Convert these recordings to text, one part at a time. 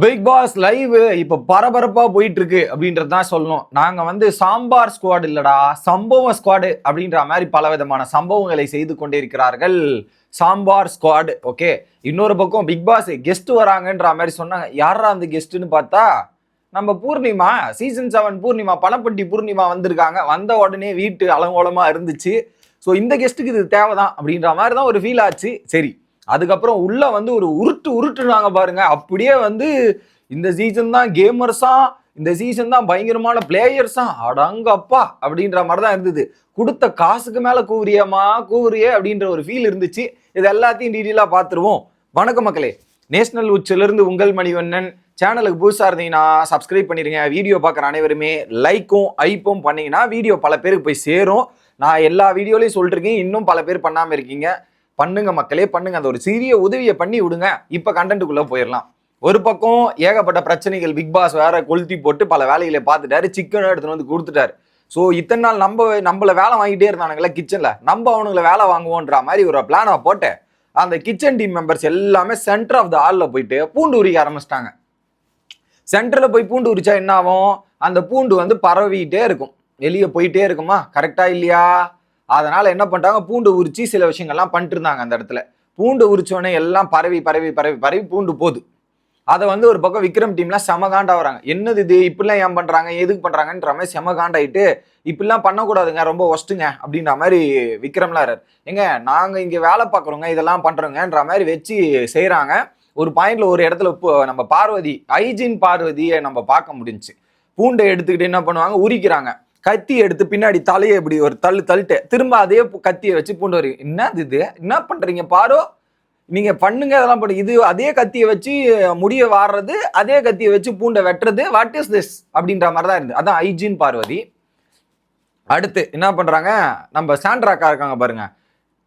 Big pass live இப்ப பரபரப்பா போயிட்டு இருக்கு அப்படின்றது தான் சொல்லணும். நாங்க வந்து சாம்பார் ஸ்குவாட் இல்லடா சம்பவம் ஸ்குவாடு அப்படின்ற மாதிரி பல விதமான சம்பவங்களை செய்து கொண்டிருக்கிறார்கள் சாம்பார் ஸ்குவாடு ஓகே இன்னொரு பக்கம் பிக் பாஸ் கெஸ்ட் வராங்கன்ற மாதிரி சொன்னாங்க. யாரா அந்த கெஸ்ட்னு பார்த்தா நம்ம பூர்ணிமா சீசன் செவன் பூர்ணிமா பணப்பட்டி பூர்ணிமா வந்திருக்காங்க. வந்த உடனே வீட்டு அலங்கோலமா இருந்துச்சு. ஸோ இந்த கெஸ்ட்டுக்கு இது தேவைதான் அப்படின்ற மாதிரி தான் ஒரு ஃபீல் ஆச்சு. சரி அதுக்கப்புறம் உள்ள வந்து ஒரு உருட்டு உருட்டுனாங்க பாருங்க. அப்படியே வந்து இந்த சீசன் தான் கேமர்ஸா இந்த சீசன் தான் பயங்கரமான பிளேயர்ஸா அடங்கப்பா அப்படின்ற மாதிரி தான் இருந்தது. கொடுத்த காசுக்கு மேல கூறியமா கூறியே அப்படின்ற ஒரு ஃபீல் இருந்துச்சு. இது எல்லாத்தையும் டீட்டெயிலாக பார்த்துருவோம். வணக்கம் மக்களே. நேஷனல் உச்சிலிருந்து உங்கள் மணிவண்ணன். சேனலுக்கு புதுசாக இருந்தீங்கன்னா சப்ஸ்கிரைப் பண்ணிடுங்க வீடியோ பார்க்குற அனைவருமே லைக்கும் ஐப்பும் பண்ணீங்கன்னா வீடியோ பல பேருக்கு போய் சேரும். நான் எல்லா வீடியோலையும் சொல்லிருக்கேன் இன்னும் பல பேர் பண்ணாமல் இருக்கீங்க. பண்ணுங்க மக்களே பண்ணுங்க. அந்த ஒரு சிறிய உதவியை பண்ணி விடுங்க. இப்போ கண்டென்ட்டுக்குள்ளே போயிடலாம் ஒரு பக்கம் ஏகப்பட்ட பிரச்சனைகள் பிக் பாஸ் வேற கொளுத்தி போட்டு பல வேலைகளை பார்த்துட்டாரு. சிக்கன் எடுத்துன்னு வந்து கொடுத்துட்டாரு. ஸோ இத்தனை நாள் நம்ம நம்மள வேலை வாங்கிட்டே இருந்தானுங்களே கிச்சனில் நம்ம அவனுங்களை வேலை வாங்குவோன்ற மாதிரி ஒரு பிளானை போட்டு அந்த கிச்சன் டீம் மெம்பர்ஸ் எல்லாமே சென்டர் ஆஃப் த ஹாலில் போயிட்டு பூண்டு உரிக்க ஆரம்பிச்சிட்டாங்க. சென்டரில் போய் பூண்டு உரிச்சா என்ன ஆகும்? அந்த பூண்டு வந்து பரவிட்டே இருக்கும். வெளியே போயிட்டே இருக்குமா? கரெக்டாக இல்லையா? அதனால என்ன பண்ணிட்டாங்க? பூண்டு உரிச்சு சில விஷயங்கள்லாம் பண்ணிட்டு இருந்தாங்க அந்த இடத்துல. பூண்டு உரிச்சோடனே எல்லாம் பரவி பரவி பரவி பரவி பூண்டு போகுது. அதை வந்து ஒரு பக்கம் விக்ரம் டீம்லாம் செமகாண்டா வராங்க. என்னது இது? இப்படிலாம் ஏன் பண்ணுறாங்க எதுக்கு பண்ணுறாங்கன்ற மாதிரி செம காண்டாயிட்டு இப்படிலாம் பண்ணக்கூடாதுங்க ரொம்ப ஒஸ்ட்டுங்க அப்படின்ற மாதிரி விக்ரம்லாம் இருக்கார் எங்க நாங்கள் இங்கே வேலை பார்க்குறோங்க இதெல்லாம் பண்ணுறோங்கன்ற மாதிரி வச்சு செய்கிறாங்க ஒரு பாயிண்ட்ல ஒரு இடத்துல நம்ம பார்வதி ஐஜின் பார்வதியை நம்ம பார்க்க முடிஞ்சுச்சு. பூண்டை எடுத்துக்கிட்டு என்ன பண்ணுவாங்க? உரிக்கிறாங்க. கத்தி எடுத்து பின்னாடி தலையை இப்படி ஒரு தள்ளு தள்ளிட்டு திரும்ப அதே கத்தியை வச்சு பூண்டு வரி என்னது இது? என்ன பண்றீங்க? பாரோ நீங்க பண்ணுங்க அதெல்லாம் பண்ணு. இது அதே கத்தியை வச்சு முடிய வாடுறது அதே கத்தியை வச்சு பூண்டை வெட்டுறது வாட் இஸ் திஸ் அப்படின்ற மாதிரி தான் இருந்து அதான் ஐஜின் பார்வதி. அடுத்து என்ன பண்றாங்க? நம்ம சாண்ட்ராக்கா இருக்காங்க பாருங்க.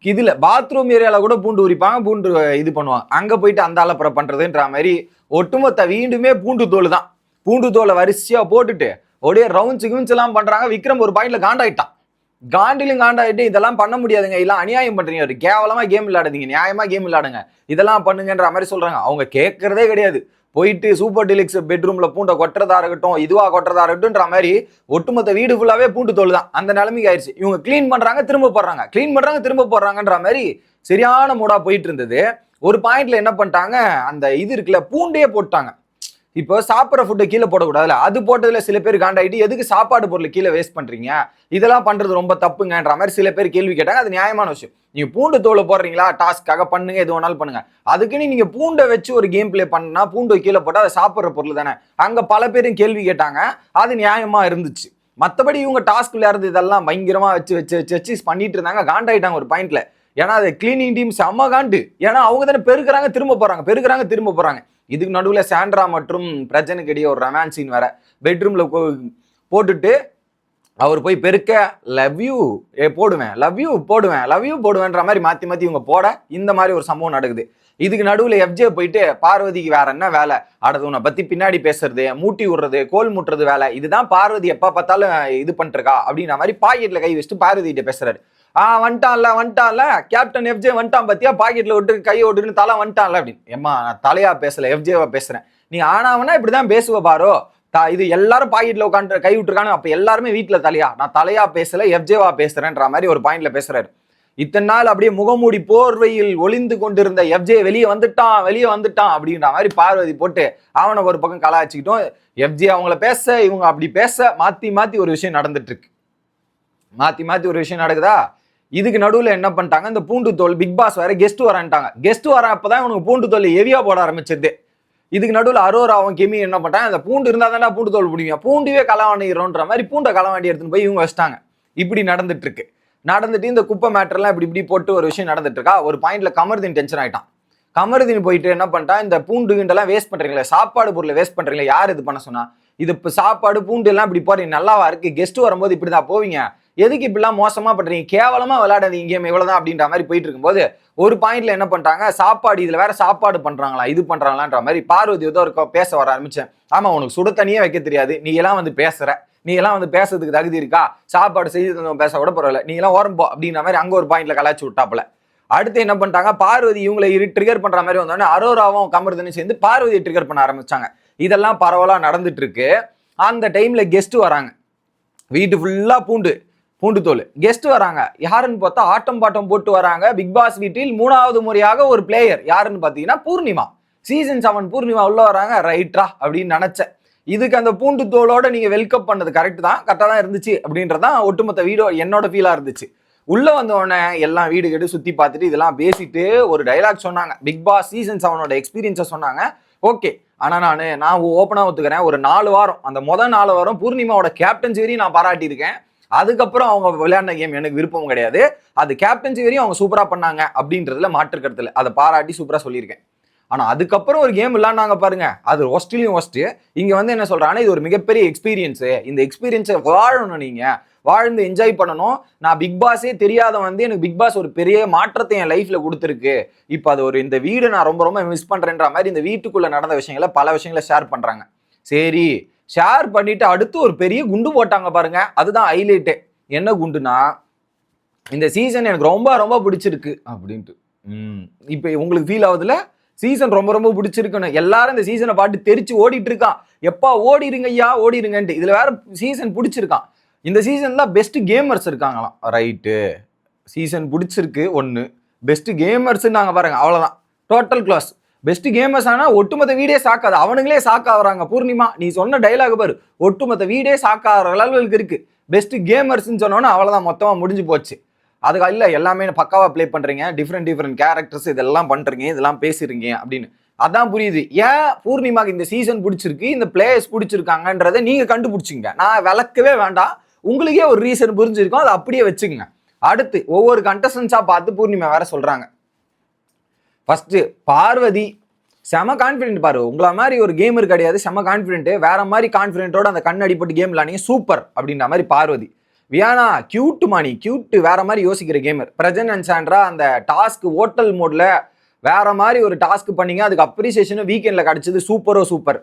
இதுல பாத்ரூம் ஏரியால கூட பூண்டு உரிப்பாங்க பூண்டு இது பண்ணுவாங்க. அங்க போயிட்டு அந்த அளப்புற பண்றதுன்ற மாதிரி ஒட்டுமொத்த வீண்டுமே பூண்டு தோல் தான் பூண்டு தோலை வரிசையா போட்டுட்டு ஒடியே ரவுண்ட்ஸ் கிவுன்ஸ் எல்லாம் பண்றாங்க. விக்ரம் ஒரு பாயிண்ட்ல காண்டாயிட்டான். காண்டிலும் காண்டாயிட்டு இதெல்லாம் பண்ண முடியாதுங்க. இதெல்லாம் அநியாயம் பண்றீங்க. ஒரு கேவலமா கேம் விளையாடுங்க நியாயமா கேம் விளையாடுங்க. இதெல்லாம் பண்ணுங்கன்ற மாதிரி சொல்றாங்க. அவங்க கேட்கறதே கிடையாது. போயிட்டு சூப்பர் டிலிக்ஸ் பெட்ரூம்ல பூண்டை கொட்டுறதா இருக்கட்டும் இதுவா கொட்டுறதா இருக்கட்டும்ன்ற மாதிரி ஒட்டுமொத்த வீடு ஃபுல்லாவே பூண்டு தோல் தான். அந்த நிலைமைக்கு ஆயிடுச்சு இவங்க க்ளீன் பண்றாங்க திரும்ப போடுறாங்க. க்ளீன் பண்றாங்க திரும்ப போடுறாங்கன்ற மாதிரி சரியான மூடா போயிட்டு இருந்தது. ஒரு பாயிண்ட்ல என்ன பண்ணிட்டாங்க? அந்த இது இருக்குல்ல பூண்டே போட்டாங்க இப்போ சாப்பிட்ற ஃபுட்டை கீழே போடக்கூடாதுல அது போட்டதுல சில பேர் காண்டாயிட்டு எதுக்கு சாப்பாடு பொருளை கீழே வேஸ்ட் பண்றீங்க? இதெல்லாம் பண்றது ரொம்ப தப்புங்கன்ற மாதிரி சில பேர் கேள்வி கேட்டாங்க. அது நியாயமான விஷயம். நீங்க பூண்டு தோலை போடுறீங்களா? டாஸ்க்காக பண்ணுங்க எது வேணாலும் பண்ணுங்க. அதுக்குன்னு நீங்க பூண்டை வச்சு ஒரு கேம் ப்ளே பண்ணா பூண்டை கீழே போட்டா அதை சாப்பிட்ற பொருள் தானே? அங்க பல பேரும் கேள்வி கேட்டாங்க. அது நியாயமா இருந்துச்சு. மற்றபடி இவங்க டாஸ்க் விளையாடுறது இதெல்லாம் பயங்கரமா வச்சு வச்சு வச்சு வச்சு பண்ணிட்டு இருந்தாங்க. காண்டாயிட்டாங்க ஒரு பாயிண்ட்ல ஏன்னா அது கிளீனிங் டீம் செம்ம காண்டு. ஏன்னா அவங்க தானே பெருக்குறாங்க திரும்ப போறாங்க பெருக்கிறாங்க திரும்ப போறாங்க இதுக்கு நடுவில் சாண்ட்ரா மற்றும் பிரஜனுக்கு இடையே ஒரு ரொமான்ஸ் சீன் வேற. பெட்ரூமில் போட்டுட்டு அவர் போய் பெருக்க லவ் யூ ஏ போடுவேன். லவ் யூ போடுவேன். லவ் யூ போடுவேன்ற மாதிரி மாற்றி மாற்றி இவங்க போட இந்த மாதிரி ஒரு சம்பவம் நடக்குது. இதுக்கு நடுவில் எஃப்ஜே போயிட்டு பார்வதிக்கு வேற என்ன வேலை? அடுத்து உன்னை பற்றி பின்னாடி பேசுறது மூட்டி விடுறது கோல் முட்டுறது வேலை. இதுதான் பார்வதி எப்போ பார்த்தாலும் இது பண்ணிருக்கா அப்படின்ற மாதிரி பாக்கெட்டில் கை வச்சுட்டு பார்வதிகிட்ட பேசுறாரு. ஆ வந்துட்டான்ல வந்துட்டான்ல. கேப்டன் எஃப்ஜே வந்துட்டான் பத்தியா? பாக்கெட்ல விட்டு கையை விட்டுன்னு தலை வந்துட்டான்ல அப்படின்னு. ஏம்மா நான் தலையா பேசல எஃப்ஜேவா பேசுறேன். நீ ஆனாவனா இப்படிதான் பேசுவ பாரோ? தா- இது எல்லாரும் பாக்கெட்ல உட்காந்து கை விட்டுருக்கானு அப்ப எல்லாருமே வீட்டில் தலையா? நான் தலையா பேசல எஃப்ஜேவா பேசுறேன்ற மாதிரி ஒரு பாயிண்ட்ல பேசுறாரு. இத்தனை நாள் அப்படியே முகமூடி போர்வையில் ஒளிந்து கொண்டிருந்த எஃப்ஜே வெளியே வந்துட்டான் வெளியே வந்துட்டான் அப்படின்ற மாதிரி பார்வதி போட்டு அவனை ஒரு பக்கம் கலாய்ச்சிக்கிட்டோம். எஃப்ஜே அவங்கள பேச இவங்க அப்படி பேச மாத்தி மாத்தி ஒரு விஷயம் நடந்துட்டு இருக்கு மாத்தி மாத்தி ஒரு விஷயம் நடக்குதா? இதுக்கு நடுவில் என்ன பண்ணிட்டாங்க? இந்த பூண்டு தோல் பிக் பாஸ் வேற கெஸ்ட் வரன்ட்டாங்க. கெஸ்ட் வர அப்பதான் இவனுக்கு பூண்டு தோல் ஹெவியா போட ஆரம்பிச்சது. இதுக்கு நடுவில் அரோராவும் கெமி என்ன பண்ணிட்டாங்க? அந்த பூண்டு இருந்தால் தானே பூண்டு தோல் பிடிக்கும் பூண்டுவே களவாணிடுறோன்ற மாதிரி பூண்டை களவாண்டி எடுத்துன்னு போய் இவங்க வச்சிட்டாங்க. இப்படி நடந்துட்டு இருக்கு நடந்துட்டு இந்த குப்பை மேட்டர்லாம் இப்படி இப்படி போட்டு ஒரு விஷயம் நடந்துட்டு இருக்கா ஒரு பாயிண்ட்ல கமருதீன் டென்ஷன் ஆயிட்டான். கமருதீன் போயிட்டு என்ன பண்ணிட்டான் இந்த பூண்டு கிண்டெல்லாம் வேஸ்ட் பண்றீங்களா சாப்பாடு பொருளை வேஸ்ட் பண்றீங்களா யார் இது பண்ண சொன்னா? இது இப்போ சாப்பாடு பூண்டு எல்லாம் இப்படி போறீங்க நல்லாவா இருக்கு? கெஸ்ட் வரும்போது இப்படிதான் போவீங்க. எதுக்கு இப்படிலாம் மோசமா பண்றீங்க? கேவலமா விளையாடாதீங்க. கேம் இவ்வளவுதான் அப்படின்ற மாதிரி போயிட்டு இருக்கும்போது ஒரு பாயிண்ட்ல என்ன பண்ணிட்டாங்க சாப்பாடு இதுல வேற சாப்பாடு பண்றாங்களா? இது பண்றாங்களான்ற மாதிரி பார்வதி ஏதோ இருக்க பேச வர ஆரம்பிச்சேன். ஆமா உனக்கு சுட தனியே வைக்க தெரியாது. நீ எல்லாம் வந்து பேசுற. நீ எல்லாம் வந்து பேசுறதுக்கு தகுதி இருக்கா? சாப்பாடு செய்து தந்தவன் பேச கூட பரவாயில்ல நீ எல்லாம் ஓரம்போ அப்படின்ற மாதிரி அங்க ஒரு பாயிண்ட்ல கலாச்சி விட்டாப்புல. அடுத்து என்ன பண்ணிட்டாங்க? பார்வதி இவங்களை இரு ட்ரிகர் பண்ற மாதிரி வந்தோடனே அரோராவும் கமர்தனும் சேர்ந்து பார்வதியை ட்ரிகர் பண்ண ஆரம்பிச்சாங்க. இதெல்லாம் பரவலா நடந்துட்டு இருக்கு. அந்த டைம்ல கெஸ்ட் வராங்க. வீட்டு ஃபுல்லா பூண்டு. பூண்டு தோல் கெஸ்ட் வராங்க. யாருன்னு பார்த்தா ஆட்டம் பாட்டம் போட்டு வராங்க. பிக் பாஸ் வீட்டில் மூணாவது முறையாக ஒரு பிளேயர் யாருன்னு பார்த்தீங்கன்னா பூர்ணிமா. சீசன் செவன் பூர்ணிமா உள்ள வராங்க. ரைட்ரா அப்படின்னு நினைச்சேன். இதுக்கு அந்த பூண்டு தோலோட நீங்க வெல்கம் பண்ணது கரெக்ட் தான். கரெக்டாக தான் இருந்துச்சு அப்படின்றதான் ஒட்டுமொத்த வீடோ என்னோட ஃபீலா இருந்துச்சு. உள்ள வந்தவொடனே எல்லாம் வீடு கேட்டு சுத்தி பார்த்துட்டு இதெல்லாம் பேசிட்டு ஒரு டைலாக் சொன்னாங்க. பிக் பாஸ் சீசன் செவனோட எக்ஸ்பீரியன்ஸை சொன்னாங்க. ஓகே ஆனா நான் நான் ஓப்பனாக ஒத்துக்கிறேன். ஒரு நாலு வாரம் அந்த முதல் நாலு வாரம் பூர்ணிமாவோட கேப்டன்சி வரையும் நான் பாராட்டியிருக்கேன். அதுக்கப்புறம் அவங்க விளையாடின கேம் எனக்கு விருப்பம் கிடையாது. அது கேப்டன்சி வரையும் அவங்க சூப்பராக பண்ணாங்க அப்படின்றதுல மாற்று கருத்தில். அதை பாராட்டி சூப்பராக சொல்லியிருக்கேன். ஆனால் அதுக்கப்புறம் ஒரு கேம் விளாண்டாங்க பாருங்க. அது ஹோஸ்ட்லையும் ஒஸ்ட்டு இங்கே வந்து என்ன சொல்கிறாங்கன்னா இது ஒரு மிகப்பெரிய எக்ஸ்பீரியன்ஸு இந்த எக்ஸ்பீரியன்ஸை வாழணும் நீங்கள் வாழ்ந்து என்ஜாய் பண்ணணும். நான் பிக் பாஸே தெரியாத வந்து எனக்கு பிக் பாஸ் ஒரு பெரிய மாற்றத்தை என் லைஃப்பில் கொடுத்துருக்கு. இப்போ அது ஒரு இந்த வீடு நான் ரொம்ப ரொம்ப மிஸ் பண்ணுறேன்ற மாதிரி இந்த வீட்டுக்குள்ளே நடந்த விஷயங்களை பல விஷயங்களை ஷேர் பண்ணுறாங்க சரி ஷேர் பண்ணிட்டு அடுத்து ஒரு பெரிய குண்டு போட்டாங்க பாருங்க. அதுதான் ஹைலைட்டு என்ன குண்டுனா இந்த சீசன் எனக்கு ரொம்ப ரொம்ப பிடிச்சிருக்கு அப்படின்ட்டு. இப்போ உங்களுக்கு ஃபீல் ஆகுதுல? சீசன் ரொம்ப ரொம்ப பிடிச்சிருக்குன்னு. எல்லாரும் இந்த சீசனை பாட்டு தெரிச்சு ஓடிட்டு இருக்கான். எப்பா ஓடிடுங்க ஐயா ஓடிருங்கன்ட்டு. இதில் வேற சீசன் பிடிச்சிருக்கான். இந்த சீசனில் பெஸ்ட் கேமர்ஸ் இருக்காங்களாம். ரைட்டு சீசன் பிடிச்சிருக்கு ஒன்று பெஸ்ட் கேமர்ஸ்ன்னு நாங்கள் பாருங்க. அவ்வளோதான் டோட்டல் க்ளாஸ் பெஸ்ட் கேமர்ஸ் ஆனா ஒட்டுமொத்த வீடே சாக்காது. அவனுங்களே சாக்காகிறாங்க பூர்ணிமா நீ சொன்ன டைலாக் பாரு. ஒட்டுமொத்த வீடே சாக்காகிற அளவுக்கு இருக்கு. பெஸ்ட் கேமர்ஸ்ன்னு சொன்னோன்னா அவ்வளோதான் மொத்தமாக முடிஞ்சு போச்சு. அதுக்கு இல்லை எல்லாமே பக்காவாக ப்ளே பண்ணுறீங்க டிஃப்ரெண்ட் டிஃப்ரெண்ட் கேரக்டர்ஸ் இதெல்லாம் பண்ணுறீங்க இதெல்லாம் பேசுறீங்க அப்படின்னு. அதான் புரியுது. ஏன் பூர்ணிமாக்கு இந்த சீசன் பிடிச்சிருக்கு? இந்த பிளேயர்ஸ் பிடிச்சிருக்காங்கன்றதை நீங்கள் கண்டுபிடிச்சிங்க. நான் விளக்கவே வேண்டாம். உங்களுக்கே ஒரு ரீசன் புரிஞ்சிருக்கும். அதை அப்படியே வச்சுக்கோங்க. அடுத்து ஒவ்வொரு கண்டஸ்டன்ஸாக பார்த்து பூர்ணிமா வேற சொல்கிறாங்க ஃபஸ்ட்டு பார்வதி செம கான்ஃபிடென்ட் பாரு. உங்களை மாதிரி ஒரு கேமர் கிடையாது. செம கான்ஃபிடென்ட் வேற மாதிரி கான்ஃபிடென்ட்டோட அந்த கண் அடிப்பட்டு கேம் விளாண்டிங்க சூப்பர் அப்படின்ற மாதிரி பார்வதி. வியானா கியூட்டு மாணி. கியூட்டு வேற மாதிரி யோசிக்கிற கேமர் பிரஜன் அண்ட் சாண்ட்ரா அந்த டாஸ்க் ஓட்டல் மோட்ல வேற மாதிரி ஒரு டாஸ்க் பண்ணீங்க. அதுக்கு அப்ரிசியேஷனும் வீக்கெண்டில் கிடச்சிது. சூப்பரோ சூப்பர்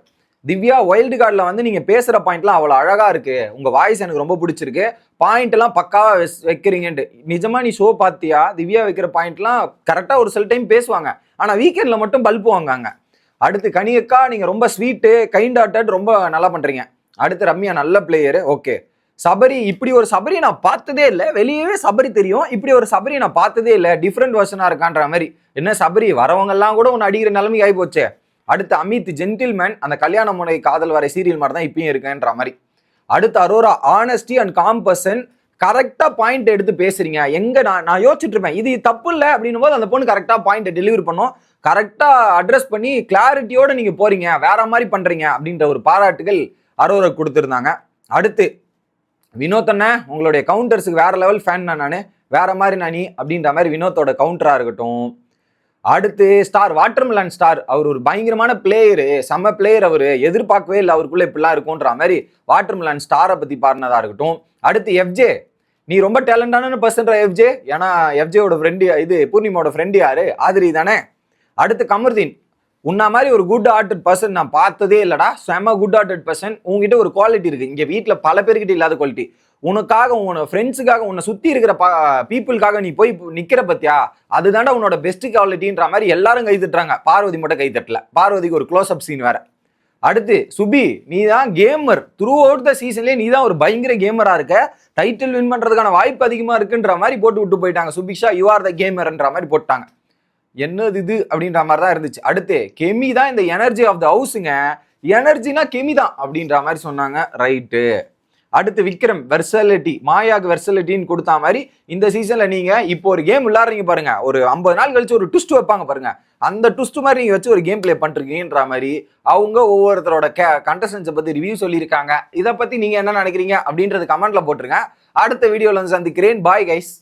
திவ்யா வைல்டு கார்டில் வந்து நீங்கள் பேசுகிற பாயிண்ட்லாம் அவ்வளோ அழகாக இருக்குது உங்கள் வாய்ஸ் எனக்கு ரொம்ப பிடிச்சிருக்கு. பாயிண்ட்லாம் பக்காவாக வெஸ்- வைக்கிறீங்கன்ட்டு. நிஜமாக நீ ஷோ பார்த்தியா? திவ்யா வைக்கிற பாயிண்ட்லாம் கரெக்டாக ஒரு சில டைம் பேசுவாங்க. ஆனால் வீக்கெண்டில் மட்டும் பல்ப் வாங்காங்க அடுத்து கனியக்கா நீங்கள் ரொம்ப ஸ்வீட்டு கைண்ட் ஹார்ட்டட் ரொம்ப நல்லா பண்ணுறீங்க அடுத்து ரம்யா நல்ல பிளேயரு ஓகே சபரி இப்படி ஒரு சபரி நான் பார்த்ததே இல்லை. வெளியவே சபரி தெரியும். இப்படி ஒரு சபரி நான் பார்த்ததே இல்லை. டிஃப்ரெண்ட் வெர்ஷனாக இருக்கான்ற மாதிரி. என்ன சபரி? வரவங்கெல்லாம் கூட ஒன்று அடிக்கிற நிலைமைக்கு ஆகி போச்சே அடுத்து அமித் ஜென்டில்மேன் அந்த கல்யாண முனை காதல் வரை சீரியல் மாதிரி தான் இப்பயும் இருக்கேன்ற மாதிரி. அடுத்து அரோரா ஆனஸ்டி அண்ட் காம்பர்சன் கரெக்டாக பாயிண்ட் எடுத்து பேசுறீங்க. எங்க நான் நான் யோசிச்சுட்டு இருப்பேன். இது தப்பு இல்லை அப்படின்னும் போது அந்த பொண்ணு கரெக்டாக பாயிண்ட் டெலிவரி பண்ணும். கரெக்டாக அட்ரஸ் பண்ணி கிளாரிட்டியோட நீங்க போறீங்க. வேற மாதிரி பண்றீங்க அப்படின்ற ஒரு பாராட்டுகள் அரோரா கொடுத்துருந்தாங்க. அடுத்து வினோத் அண்ணன் உங்களுடைய கவுண்டர்ஸுக்கு வேற லெவல் ஃபேன் நான் நான். வேற மாதிரி நானி அப்படின்ற மாதிரி வினோத்தோட கவுண்டராக இருக்கட்டும். அடுத்து ஸ்டார் வாட்டர்மெலன் ஸ்டார் அவர் ஒரு பயங்கரமான பிளேயரு செம்ம பிளேயர் அவர். எதிர்பார்க்கவே இல்லை அவருக்குள்ளே இப்படிலாம் இருக்கும்ன்ற மாதிரி வாட்டர்மெலன் ஸ்டாரை பற்றி பாடினதாக இருக்கட்டும். அடுத்து எஃப்ஜே நீ ரொம்ப டேலண்டான பர்சன்ற எஃப்ஜே ஏன்னா எஃப்ஜேயோட ஃப்ரெண்டு இது பூர்ணிமாவோட ஃப்ரெண்டு யாரு? ஆதிரி தானே. அடுத்து கமர்தீன் உன்ன மாதிரி ஒரு குட் ஹார்ட்டட் பர்சன் நான் பார்த்ததே இல்லடா. செம குட் ஹார்ட்டட் பர்சன் உங்ககிட்ட ஒரு குவாலிட்டி இருக்கு. இங்க வீட்டில் பல பேர்கிட்ட இல்லாத குவாலிட்டி உனக்காக உன்னோட ஃப்ரெண்ட்ஸுக்காக உன்னை சுத்தி இருக்கிற பீப்புளுக்காக நீ போய் நிக்கிற பத்தியா? அதுதான்டா உன்னோட பெஸ்ட் குவாலிட்டின்ற மாதிரி எல்லாரும் கை தட்டுறாங்க. பார்வதி மட்டும் கை தட்டல. பார்வதிக்கு ஒரு க்ளோஸ் அப் சீன் வேற. அடுத்து சுபி நீ தான் கேமர் த்ரூ அவுட் த சீசன்லேயே நீ தான் ஒரு பயங்கர கேமரா இருக்க. டைட்டில் வின் பண்றதுக்கான வாய்ப்பு அதிகமா இருக்குன்ற மாதிரி போட்டு விட்டு போயிட்டாங்க. சுபிக்ஷா யூ ஆர் த கேமர்ன்ற மாதிரி போட்டாங்க. என்னது இது அப்படின்ற மாதிரி தான் இருந்துச்சு. அடுத்து கெமி தான் இந்த எனர்ஜி ஆஃப் த ஹவுஸுங்க எனர்ஜினா கெமி தான் அப்படின்ற மாதிரி சொன்னாங்க. ரைட்டு அடுத்து விக்ரம் வெர்சலிட்டி மாயாக்கு வெர்சலிட்டின்னு கொடுத்தா மாதிரி இந்த சீசன்ல நீங்க இப்போ ஒரு கேம் விளாட்றீங்க பாருங்க. ஒரு ஐம்பது நாள் கழிச்சு ஒரு ட்விஸ்ட் வைப்பாங்க பாருங்க. அந்த ட்விஸ்ட் மாதிரி நீங்க வச்சு ஒரு கேம் ப்ளே பண்றீங்கன்ற மாதிரி அவங்க ஒவ்வொருத்தரோட கே கண்டஸ்டன்ஸை பத்தி ரிவ்யூ சொல்லியிருக்காங்க. இதை பத்தி நீங்க என்ன நினைக்கிறீங்க அப்படின்றது கமெண்ட்ல போட்டுருங்க. அடுத்த வீடியோல வந்து சந்திக்கிறேன். Bye guys